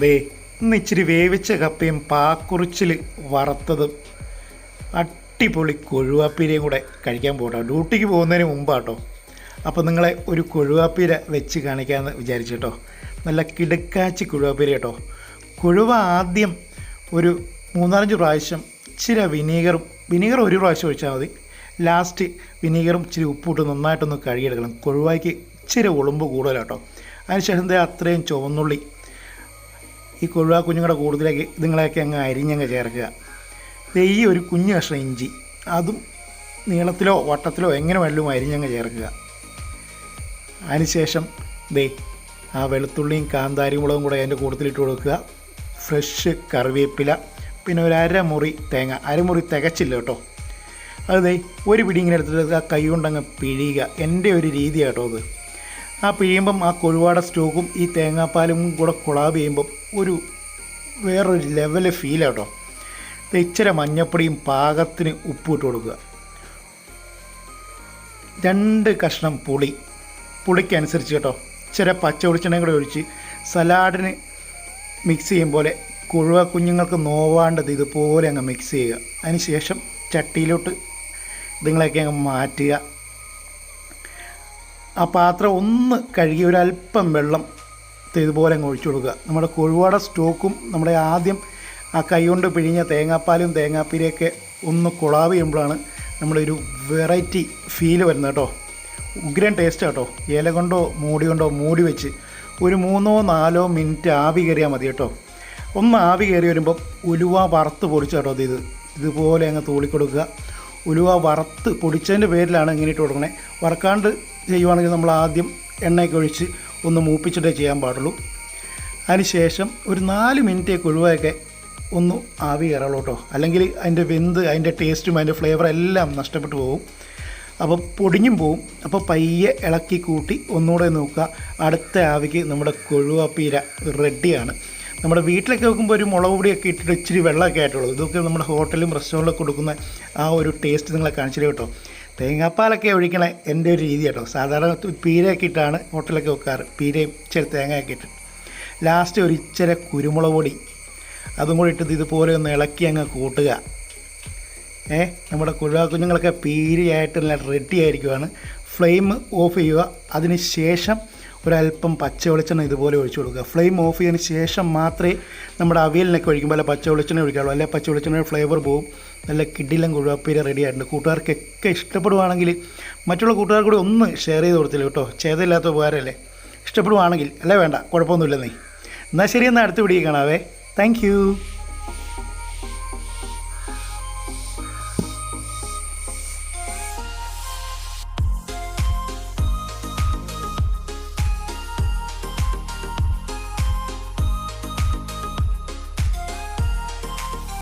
ദേ ഇന്ന് ഇച്ചിരി വേവിച്ച കപ്പയും പാക്കുറിച്ചിൽ വറുത്തതും അടിപൊളി കൊഴുവാപ്പീരയും കൂടെ കഴിക്കാൻ പോകട്ടോ. ഡ്യൂട്ടിക്ക് പോകുന്നതിന് മുമ്പാട്ടോ. അപ്പോൾ നിങ്ങളെ ഒരു കൊഴുവാപ്പീര വെച്ച് കാണിക്കാമെന്ന് വിചാരിച്ചു കേട്ടോ നല്ല കിടക്കാച്ചി കൊഴുവാപ്പീര കേട്ടോ കൊഴുവ ആദ്യം ഒരു മൂന്നാലഞ്ച് പ്രാവശ്യം ഇച്ചിരി വിനീഗറും വിനീഗർ ഒരു പ്രാവശ്യം ഒഴിച്ചാൽ മതി. ലാസ്റ്റ് വിനീഗറും ഇച്ചിരി ഉപ്പിട്ട് നന്നായിട്ടൊന്ന് കഴുകിയെടുക്കണം. കൊഴുവായ്ക്ക് ഇച്ചിരി ഉളുമ്പ് കൂടുതലാട്ടോ. അതിനുശേഷം അത്രയും ചുവന്നുള്ളി ഈ കൊഴുവ കുഞ്ഞുങ്ങളുടെ കൂടുതലേക്ക് ഇതുങ്ങളെയൊക്കെ അങ്ങ് അരിഞ്ഞങ്ങ് ചേർക്കുക. ഈ ഒരു കുഞ്ഞു കഷ്ണം ഇഞ്ചി അതും നീളത്തിലോ വട്ടത്തിലോ എങ്ങനെ വേണമെങ്കിലും അരിഞ്ഞങ്ങ് ചേർക്കുക. അതിനുശേഷം ദേ ആ വെളുത്തുള്ളിയും കാന്താരി മുളകും കൂടെ അതിന്റെ കൂട്ടത്തിലിട്ട് കൊടുക്കുക. ഫ്രഷ് കറിവേപ്പില പിന്നെ ഒരു അരമുറി തേങ്ങ. അരമുറി തികച്ചില്ല കേട്ടോ. അത് ദേ ഒരു പിടി ഇങ്ങനെ എടുത്തിട്ട് ആ കൈ കൊണ്ടങ്ങ് പിഴിയുക. എന്റെ ഒരു രീതി കേട്ടോ അത്. ആ പിഴിയുമ്പം ആ കൊഴുവാട സ്റ്റോക്കും ഈ തേങ്ങാപ്പാലും കൂടെ കൊളാബ് ചെയ്യുമ്പം ഒരു വേറൊരു ലെവൽ ഫീൽ കേട്ടോ ഇച്ചിരി മഞ്ഞപ്പൊടിയും പാകത്തിന് ഉപ്പ് ഇട്ട് കൊടുക്കുക. രണ്ട് കഷ്ണം പുളി. പുളിക്കനുസരിച്ച് കേട്ടോ. ഇച്ചിരി പച്ച വെളിച്ചെണ്ണയും കൂടെ ഒഴിച്ച് സലാഡിന് മിക്സ് ചെയ്യും പോലെ കുഴുവ കുഞ്ഞുങ്ങൾക്ക് നോവാണ്ടത് ഇതുപോലെ അങ്ങ് മിക്സ് ചെയ്യുക. അതിന് ശേഷം ചട്ടിയിലോട്ട് ഇതുങ്ങളെയൊക്കെ അങ്ങ് മാറ്റുക. ആ പാത്രം ഒന്ന് കഴുകി ഒരല്പം വെള്ളം ഇതുപോലെ അങ്ങ് ഒഴിച്ചു കൊടുക്കുക. നമ്മുടെ കൊഴുവാട സ്റ്റോക്കും നമ്മുടെ ആദ്യം ആ കൈ കൊണ്ട് പിഴിഞ്ഞ തേങ്ങാപ്പാലും തേങ്ങാപ്പീരയൊക്കെ ഒന്ന് കുളാവ് ചെയ്യുമ്പോഴാണ് നമ്മുടെ ഒരു വെറൈറ്റി ഫീൽ വരുന്നത് കേട്ടോ. ഉഗ്രൻ ടേസ്റ്റ് കേട്ടോ. ഇല കൊണ്ടോ മൂടി കൊണ്ടോ മൂടി വെച്ച് ഒരു മൂന്നോ നാലോ മിനിറ്റ് ആവി കയറിയാൽ മതി കേട്ടോ. ഒന്ന് ആവി കയറി വരുമ്പം ഉലുവ വറുത്ത് പൊടിച്ചു കേട്ടോ ഇത്. ഇതുപോലെ അങ്ങ് തൂളിക്കൊടുക്കുക. ഉലുവ വറുത്ത് പൊടിച്ചതിന്റെ പേരിലാണ് ഇങ്ങനെ ഇട്ട് കൊടുക്കണേ. വറക്കാണ്ട് ചെയ്യുവാണെങ്കിൽ നമ്മൾ ആദ്യം എണ്ണയൊക്കെ ഒഴിച്ച് ഒന്ന് മൂപ്പിച്ചിട്ടേ ചെയ്യാൻ പാടുള്ളൂ. അതിനുശേഷം ഒരു നാല് മിനിറ്റേക്ക് ഉലുവയൊക്കെ ഒന്ന് ആവി കയറുള്ളൂ കേട്ടോ. അല്ലെങ്കിൽ അതിന്റെ വെന്ത് അതിന്റെ ടേസ്റ്റും അതിന്റെ ഫ്ലേവർ എല്ലാം നഷ്ടപ്പെട്ടു പോകും. അപ്പോൾ പൊടിഞ്ഞും പോവും. അപ്പോൾ പയ്യെ ഇളക്കി കൂട്ടി ഒന്നുകൂടെ നോക്കുക. അടുത്ത ആവിക്ക് നമ്മുടെ കൊഴുവപ്പീര റെഡിയാണ്. നമ്മുടെ വീട്ടിലൊക്കെ വെക്കുമ്പോൾ ഒരു മുളക് പൊടിയൊക്കെ ഇട്ടിട്ട് ഇച്ചിരി വെള്ളമൊക്കെ ആയിട്ടുള്ളൂ. ഇതൊക്കെ നമ്മുടെ ഹോട്ടലും റെസ്റ്റോറന്റിലൊക്കെ കൊടുക്കുന്ന ആ ഒരു ടേസ്റ്റ് നിങ്ങളെ കാണിച്ചില്ല കേട്ടോ. തേങ്ങാപ്പാലൊക്കെ ഒഴിക്കണ എന്റെ ഒരു രീതി കേട്ടോ. സാധാരണ പീരയൊക്കെ ഇട്ടാണ് ഹോട്ടലൊക്കെ വെക്കാറ്. പീരയും ഇച്ചിരി തേങ്ങയൊക്കെ ഇട്ട് ലാസ്റ്റ് ഒരു ഇച്ചിരി കുരുമുളക് പൊടി. അതും കൂടി ഇട്ടത് ഇതുപോലെ ഒന്ന് ഇളക്കി അങ്ങ് കൂട്ടുക. ഏ നമ്മുടെ കുഴുവാ കുഞ്ഞുങ്ങളൊക്കെ പീരിയായിട്ട് നല്ല റെഡി ആയിരിക്കുവാണ്. ഫ്ലെയിം ഓഫ് ചെയ്യുക. അതിന് ശേഷം ഒരല്പം പച്ച വെളിച്ചെണ്ണ ഇതുപോലെ ഒഴിച്ചു കൊടുക്കുക. ഫ്ലെയിം ഓഫ് ചെയ്തതിന് ശേഷം മാത്രമേ നമ്മുടെ അവിയലിനൊക്കെ ഒഴിക്കുമ്പോൾ അല്ല പച്ച വെളിച്ചെണ്ണ ഒഴിക്കാവുള്ളൂ അല്ലെങ്കിൽ പച്ച വെളിച്ചെണ്ണ ഫ്ലേവർ പോവും. നല്ല കിഡിലും കുഴപ്പീര റെഡി ആയിട്ടുണ്ട്. കൂട്ടുകാർക്കൊക്കെ ഇഷ്ടപ്പെടുവാണെങ്കിൽ മറ്റുള്ള കൂട്ടുകാർ കൂടി ഒന്ന് ഷെയർ ചെയ്ത് കൊടുത്തില്ല കേട്ടോ. ചേതയില്ലാത്ത ഉപകാരമല്ലേ? ഇഷ്ടപ്പെടുവാണെങ്കിൽ അല്ലേ വേണ്ട കുഴപ്പമൊന്നുമില്ലെന്നേ എന്നാൽ ശരി എന്നാൽ അടുത്ത വീഡിയോ കാണാവേ. താങ്ക്